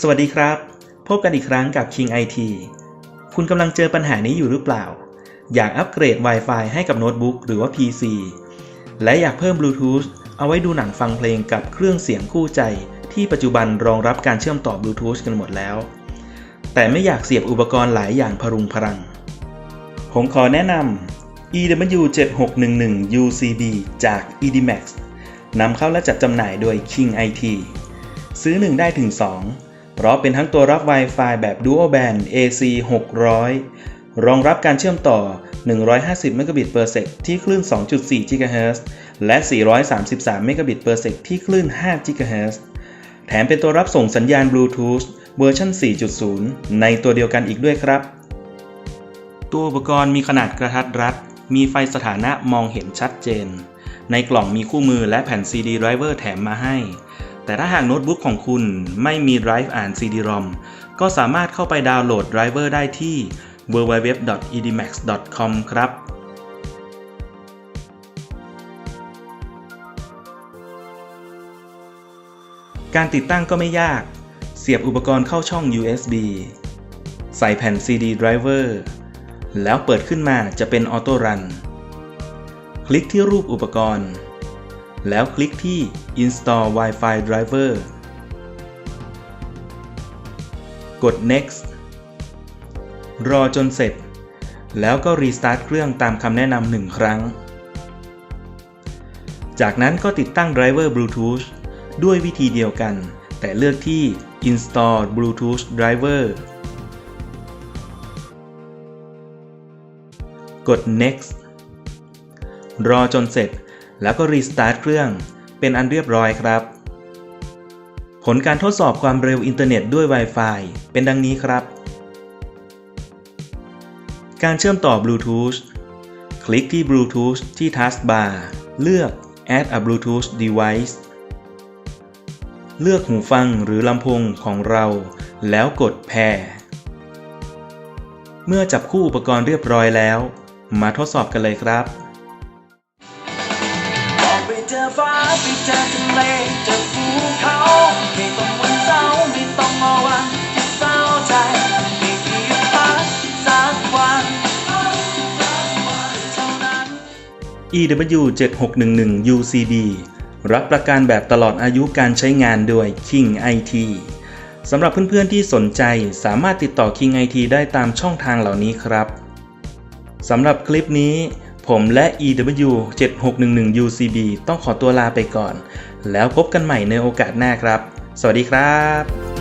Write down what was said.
สวัสดีครับ พบกันอีกครั้งกับ King IT คุณกำลังเจอปัญหานี้อยู่หรือเปล่า อยากอัปเกรด Wi-Fi ให้กับโน้ตบุ๊กหรือว่า PC และอยากเพิ่ม Bluetooth เอาไว้ดูหนังฟังเพลงกับเครื่องเสียงคู่ใจ ที่ปัจจุบันรองรับการเชื่อมต่อ Bluetooth กันหมดแล้ว แต่ไม่อยากเสียบอุปกรณ์หลายอย่างพรุงพรัง ผมขอแนะนำ EW7611 UCB จาก EDMAX นำเข้าและจัดจำหน่ายโดย King IT ซื้อ 1 ได้ถึง 2 เพราะเป็นทั้งตัวรับ Wi-Fi แบบ Dual Band AC 600 รองรับการเชื่อมต่อ 150 Mbps ที่คลื่น 2.4 GHz และ 433 Mbps ที่คลื่น 5 GHz แถมเป็นตัวรับส่งสัญญาณ Bluetooth เวอร์ชัน4.0 ในตัวเดียวกันอีกด้วยครับ ตัวอุปกรณ์มีขนาดกระทัดรัด มีไฟสถานะมองเห็นชัดเจน ในกล่องมีคู่มือและแผ่น CD driver แถมมาให้ แต่ถ้าหากโน้ตบุ๊กของคุณไม่มี drive อ่าน CD-ROM ก็สามารถเข้าไปดาวน์โหลด driver ได้ที่ www.edmax.com ครับการติดตั้งก็ไม่ยาก เสียบอุปกรณ์เข้าช่อง USB ใส่แผ่น CD driver แล้วเปิดขึ้นมาจะเป็นออโต้รัน คลิกที่รูปอุปกรณ์ แล้วคลิกที่ Install Wi-Fi Driver กด Next รอจนเสร็จ แล้วก็ Restart เครื่องตามคำแนะนำหนึ่งครั้ง จากนั้นก็ติดตั้ง Driver Bluetooth ด้วยวิธีเดียวกัน แต่เลือกที่ Install Bluetooth Driver กด next รอจนเสร็จ แล้วก็ restart เครื่อง เป็นอันเรียบร้อยครับ ผลการทดสอบความเร็วอินเทอร์เน็ตด้วย Wi-Fi เป็นดังนี้ครับ การเชื่อมต่อ Bluetooth คลิกที่ Bluetooth ที่ Taskbar เลือก Add a Bluetooth device เลือกหูฟังหรือลำโพงของเรา แล้วกด Pair เมื่อจับคู่อุปกรณ์เรียบร้อยแล้ว มาทดสอบกันเลยครับ ไปเจอฟ้าไปเจอทะเลเจอภูเขาไม่ต้องวันเศร้าไม่ต้องมาวันที่เศร้าใจไม่มีพักสักวันเท่านั้น EW7611 UCB รับประกันแบบตลอดอายุการใช้งานโดย King IT สำหรับเพื่อนๆที่สนใจสามารถติดต่อ King IT ได้ตามช่องทางเหล่านี้ครับสำหรับคลิปนี้ ผมและ EW7611 UCB ต้องขอตัวลาไปก่อน แล้วพบกันใหม่ในโอกาสหน้าครับ สวัสดีครับ